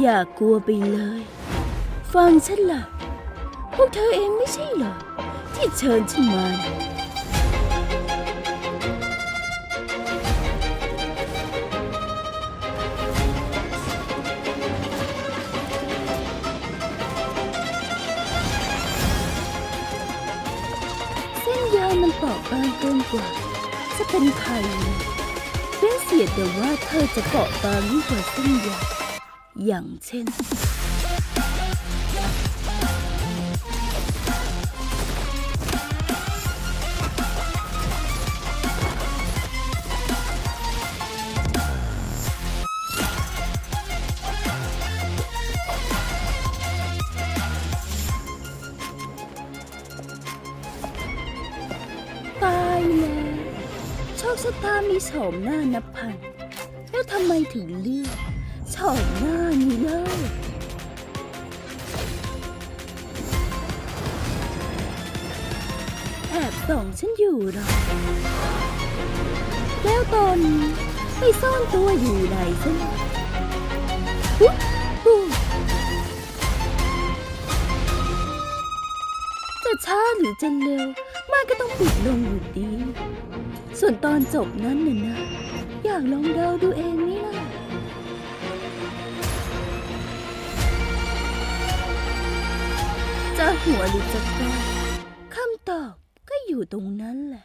อย่ากลัวไปเลย ฟังฉันล่ะ พวกเธอเองไม่ใช่เหรอ ที่เชิญฉันมานเส้นยาวมันเปราะบางเกินกว่า จะเป็นใครนะเป็นเสียแต่ว่าเธอจะเปราะบางยิ่งกว่าเส้นยาว อย่างเช่น ตายแล้วโชคชะตามีโฉมหน้านับพัน แล้วทำไมถึงเลือก โฉมหน้านี้เล่าแอบส่องฉันอยู่หรอ แล้วตอนไปซ่อนตัวอยู่ไหนซะเนี่ยอุ๊ยอุ๊ยจะช้าหรือจะเร็วมันก็ต้องปิดลงอยู่ดี ส่วนตอนจบนั้นน่ะนะ อยากลองเดาดูเองไหมล่ะ หัวหรือจะก้อยคำตอบก็อยู่ตรงนั้นแหละ